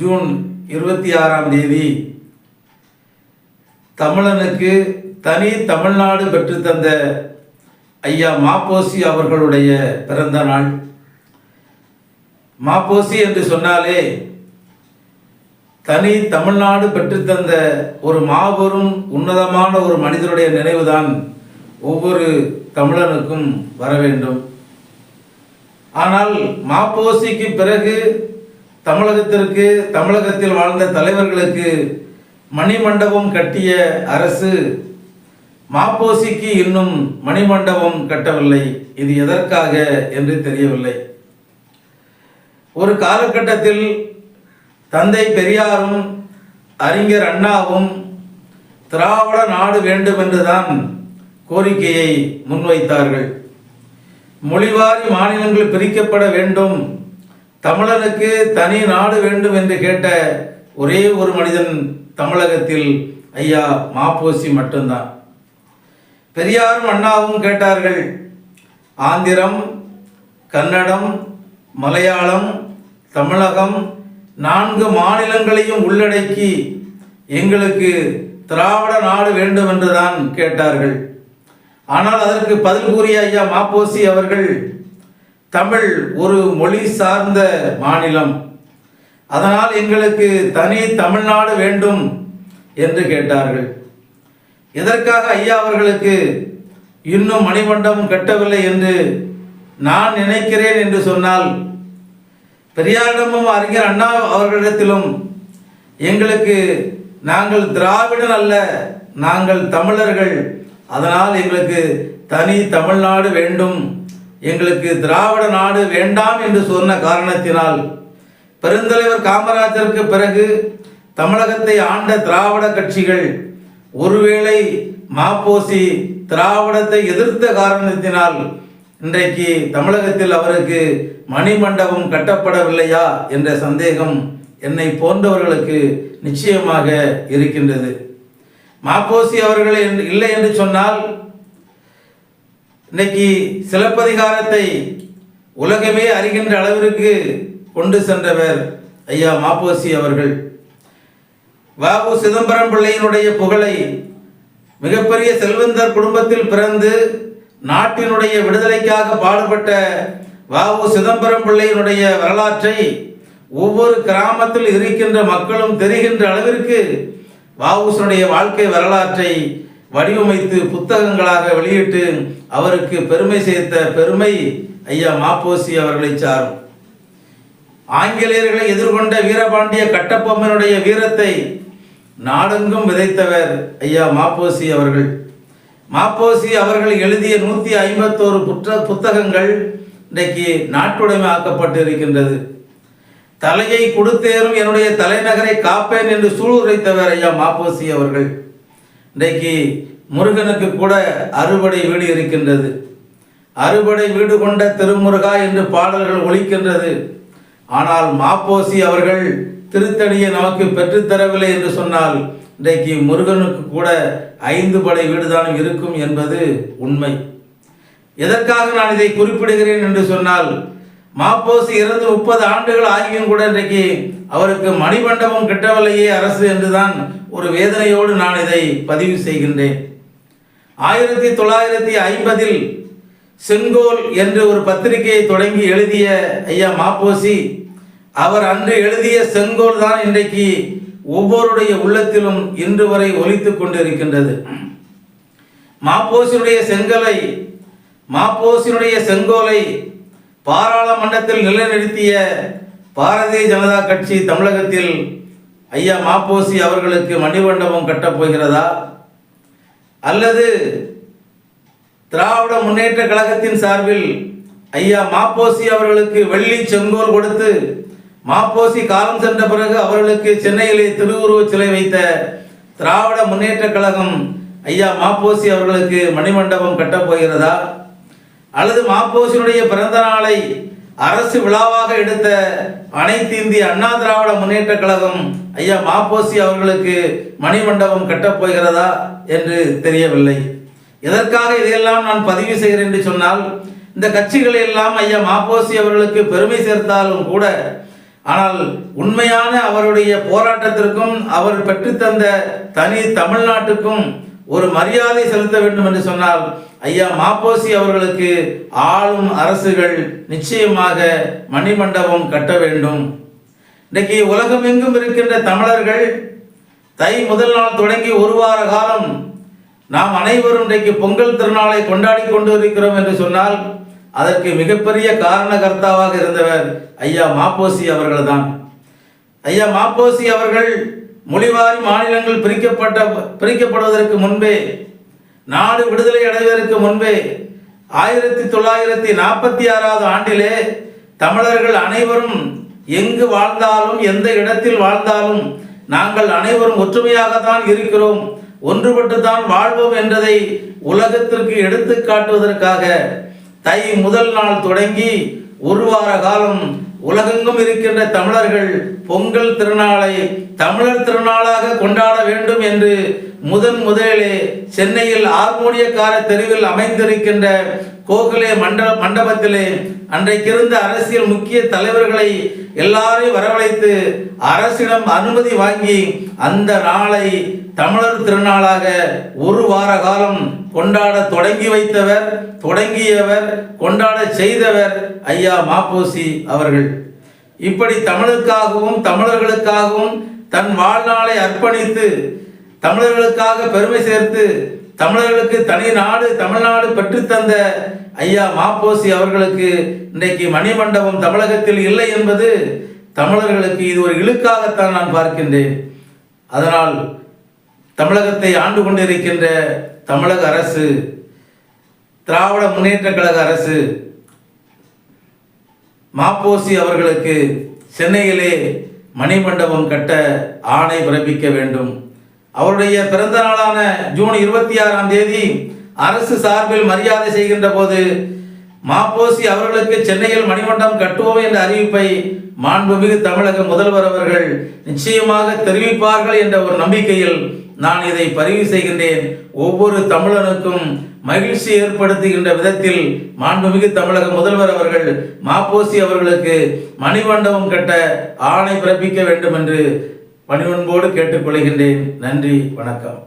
June இருபத்தி ஆறாம் தேதி. தமிழனுக்கு தனி தமிழ்நாடு பெற்றுத்தந்த ஐயா மாப்போசி அவர்களுடைய பிறந்த நாள். மாப்போசி என்று சொன்னாலே தனி தமிழ்நாடு பெற்றுத்தந்த ஒரு மாபெரும் உன்னதமான ஒரு மனிதருடைய நினைவுதான் ஒவ்வொரு தமிழனுக்கும் வர வேண்டும் ஆனால் மாப்போசிக்கு பிறகு தமிழகத்திற்கு தமிழகத்தில் வாழ்ந்த தலைவர்களுக்கு மணிமண்டபம் கட்டிய அரசு மாப்போசிக்கு இன்னும் மணிமண்டபம் கட்டவில்லை. இது எதற்காக என்று தெரியவில்லை. ஒரு காலகட்டத்தில் தந்தை பெரியாரும் அறிஞர் அண்ணாவும் திராவிட நாடு வேண்டும் என்றுதான் கோரிக்கையை முன்வைத்தார்கள். மொழிவாரி மாநிலங்கள் பிரிக்கப்பட வேண்டும் தமிழனுக்கு தனி நாடு வேண்டும் என்று கேட்ட ஒரே ஒரு மனிதன் தமிழகத்தில் ஐயா மாப்போசி மட்டும்தான். பெரியாரும் அண்ணாவும் கேட்டார்கள் ஆந்திரம் கன்னடம் மலையாளம் தமிழகம் நான்கு மாநிலங்களையும் உள்ளடக்கி எங்களுக்கு திராவிட நாடு வேண்டும் என்றுதான் கேட்டார்கள். ஆனால் அதற்கு பதில் கூறிய ஐயா மாப்போசி அவர்கள் தமிழ் ஒரு மொழி சார்ந்த மாநிலம். அதனால் எங்களுக்கு தனி தமிழ்நாடு வேண்டும் என்று கேட்டார்கள். எதற்காக ஐயா அவர்களுக்கு இன்னும் மணிமண்டபம் கட்டவில்லை என்று நான் நினைக்கிறேன் என்று சொன்னால் பெரியாரிடமும் அறிஞர் அண்ணா அவர்களிடத்திலும் எங்களுக்கு நாங்கள் திராவிடன் அல்ல நாங்கள் தமிழர்கள் அதனால் எங்களுக்கு தனி தமிழ்நாடு வேண்டும் எங்களுக்கு திராவிட நாடு வேண்டாம் என்று சொன்ன காரணத்தினால் பெருந்தலைவர் காமராஜருக்கு பிறகு தமிழகத்தை ஆண்ட திராவிட கட்சிகள் ஒருவேளை மாப்போசி திராவிடத்தை எதிர்த்த காரணத்தினால் இன்றைக்கு தமிழகத்தில் அவருக்கு மணிமண்டபம் கட்டப்படவில்லையா என்ற சந்தேகம் என்னை போன்றவர்களுக்கு நிச்சயமாக இருக்கின்றது. மாப்போசி அவர்கள் என்று- இல்லை என்று சொன்னால் இன்னைக்கு சிலப்பதிகாரத்தை உலகமே அறிகின்ற அளவிற்கு கொண்டு சென்றவர் ஐயா மாப்போசி அவர்கள். வாபு சிதம்பரம் பிள்ளையினுடைய புகழை மிகப்பெரிய செல்வந்தர் குடும்பத்தில் பிறந்து நாட்டினுடைய விடுதலைக்காக பாடுபட்ட வாவு சிதம்பரம் பிள்ளையினுடைய வரலாற்றை ஒவ்வொரு கிராமத்தில் இருக்கின்ற மக்களும் தெரிகின்ற அளவிற்கு வாவுசனுடைய வாழ்க்கை வரலாற்றை வடிவமைத்து புத்தகங்களாக வெளியிட்டு அவருக்கு பெருமை சேர்த்த பெருமை ஐயா மாப்போசி அவர்களை சாரும். ஆங்கிலேயர்களை எதிர்கொண்ட வீரபாண்டிய கட்டப்பொம்மனுடைய வீரத்தை நாடெங்கும் விதைத்தவர் ஐயா மாப்போசி அவர்கள். மாப்போசி அவர்கள் எழுதிய நூற்றி ஐம்பத்தோரு புத்த புத்தகங்கள் இன்றைக்கு நாட்டுடைமை ஆக்கப்பட்டு இருக்கின்றது தலையை கொடுத்தேரும் என்னுடைய தலைநகரை காப்பேன் என்று சூளுரைத்தவர் ஐயா மாப்போசி அவர்கள். இன்றைக்கு முருகனுக்கு கூட அறுபடை வீடு இருக்கின்றது. அறுபடை வீடு கொண்ட திருமுருகா என்று பாடல்கள் ஒழிக்கின்றது ஆனால் மாப்போசி அவர்கள் திருத்தணியை நமக்கு பெற்றுத்தரவில்லை என்று சொன்னால் இன்றைக்கு முருகனுக்கு கூட ஐந்து படை வீடுதான் இருக்கும் என்பது உண்மை. எதற்காக நான் இதை குறிப்பிடுகிறேன் என்று சொன்னால் மாப்போசி இறந்து முப்பது ஆண்டுகள் ஆகியும் கூட இன்றைக்கு அவருக்கு மணிமண்டபம் கிட்டவில்லையே அரசு என்றுதான் ஒரு வேதனையோடு நான் இதை பதிவு செய்கின்றேன். ஆயிரத்தி தொள்ளாயிரத்தி ஐம்பதில் செங்கோல் என்று ஒரு பத்திரிகையை தொடங்கி எழுதிய ஐயா மாப்போசி அவர் அன்று எழுதிய செங்கோல் தான் இன்றைக்கு ஒவ்வொருடைய உள்ளத்திலும் இன்று வரை ஒலித்து கொண்டிருக்கின்றது. மாப்போசினுடைய செங்கலை மாப்போசினுடைய செங்கோலை பாராளுமன்றத்தில் நிலைநிறுத்திய பாரதிய ஜனதா கட்சி தமிழகத்தில் ஐயா மாப்போசி அவர்களுக்கு மணிமண்டபம் கட்டப் போகிறதா? அல்லது திராவிட முன்னேற்ற கழகத்தின் சார்பில் ஐயா மாப்போசி அவர்களுக்கு வெள்ளி செங்கோல் கொடுத்து மாப்போசி காலம் சென்ற பிறகு அவர்களுக்கு சென்னையிலே திருவுருவச் சிலை வைத்த திராவிட முன்னேற்ற கழகம் ஐயா மாப்போசி அவர்களுக்கு மணிமண்டபம் கட்டப் போகிறதா? அல்லது மாப்போசினுடைய பிறந்த நாளை அரசு விழாவாக எடுத்த அனைத்து இந்திய அண்ணா திராவிட முன்னேற்ற கழகம் ஐயா மாப்போசி அவர்களுக்கு மணிமண்டபம் கட்டப் போகிறதா என்று தெரியவில்லை. எதற்காக இதையெல்லாம் நான் பதிவு செய்கிறேன் என்று சொன்னால் இந்த கட்சிகள் எல்லாம் ஐயா மாப்போசி அவர்களுக்கு பெருமை சேர்த்தாலும் கூட ஆனால் உண்மையான அவருடைய போராட்டத்திற்கும் அவர் பெற்றுத்தந்த தனி தமிழ்நாட்டுக்கும் ஒரு மரியாதை செலுத்த வேண்டும் என்று சொன்னால் ஐயா மாப்போசி அவர்களுக்கு ஆளும் அரசுகள் நிச்சயமாக மணிமண்டபம் கட்ட வேண்டும். இன்றைக்கு உலகமெங்கும் இருக்கின்ற தமிழர்கள் தை முதல் நாள் தொடங்கி ஒரு வார காலம் நாம் அனைவரும் இன்றைக்கு பொங்கல் திருநாளை கொண்டாடி கொண்டு இருக்கிறோம் என்று சொன்னால் அதற்கு மிகப்பெரிய காரணகர்த்தாவாக இருந்தவர் ஐயா மாப்போசி அவர்கள்தான். ஐயா மாப்போசி அவர்கள் மொழிவாரி மாநிலங்கள் பிரிக்கப்பட்ட பிரிக்கப்படுவதற்கு முன்பே நாடு விடுதலை அடைவதற்கு முன்பே ஆயிரத்தி தொள்ளாயிரத்தி நாற்பத்தி ஆறாவது ஆண்டிலே தமிழர்கள் அனைவரும் எங்கு வாழ்ந்தாலும் எந்த இடத்தில் வாழ்ந்தாலும் நாங்கள் அனைவரும் ஒற்றுமையாகத்தான் இருக்கிறோம். ஒன்றுபட்டு தான் வாழ்வோம் என்பதை உலகத்திற்கு எடுத்து காட்டுவதற்காக தை முதல் நாள் தொடங்கி ஒரு வார காலம் உலகெங்கும் இருக்கின்ற தமிழர்கள் பொங்கல் திருநாளை தமிழர் திருநாளாக கொண்டாட வேண்டும் என்று முதன் முதலிலே சென்னையில் ஆர்மோனியக்கார தெருவில் அமைந்திருக்கின்ற கோகுலே மண்டல மண்டபத்திலே அன்றைக்கிருந்த அரசியல் முக்கிய தலைவர்களை எல்லாரையும் வரவழைத்து அரசிடம் அனுமதி வாங்கி அந்த நாளை தமிழர் திருநாளாக ஒரு வார காலம் கொண்டாட தொடங்கி வைத்தவர் தொடங்கியவர் கொண்டாட செய்தவர் ஐயா மாப்போசி அவர்கள். இப்படி தமிழுக்காகவும் தமிழர்களுக்காகவும் தன் வாழ்நாளை அர்ப்பணித்து தமிழர்களுக்காக பெருமை சேர்த்து தமிழர்களுக்கு தனி நாடு தமிழ்நாடு பெற்றுத்தந்த ஐயா மாப்போசி அவர்களுக்கு இன்றைக்கு மணிமண்டபம் தமிழகத்தில் இல்லை என்பது தமிழர்களுக்கு இது ஒரு இழுக்காகத்தான் நான் பார்க்கின்றேன். அதனால் தமிழகத்தை ஆண்டு கொண்டிருக்கின்ற தமிழக அரசு திராவிட முன்னேற்ற கழக அரசு மாப்போசி அவர்களுக்கு சென்னையிலே மணிமண்டபம் கட்ட ஆணை பிறப்பிக்க வேண்டும். அவருடைய பிறந்த நாளான ஜூன் இருபத்தி ஆறாம் தேதி அரசு சார்பில் மரியாதை செய்கின்ற போது மாப்போசி அவர்களுக்கு சென்னையில் மணிமண்டபம் கட்டுவோம் என்ற அறிவிப்பை மாண்புமிகு தமிழக முதல்வர் அவர்கள் நிச்சயமாக தெரிவிப்பார்கள் என்ற ஒரு நம்பிக்கையில் நான் இதை பதிவு செய்கின்றேன். ஒவ்வொரு தமிழனுக்கும் மகிழ்ச்சி ஏற்படுத்துகின்ற விதத்தில் மாண்புமிகு தமிழக முதல்வர் அவர்கள் மாப்போசி அவர்களுக்கு மணிமண்டபம் கட்ட ஆணை பிறப்பிக்க வேண்டும் என்று பணிவன்போடு கேட்டுக்கொள்கின்றேன். நன்றி வணக்கம்.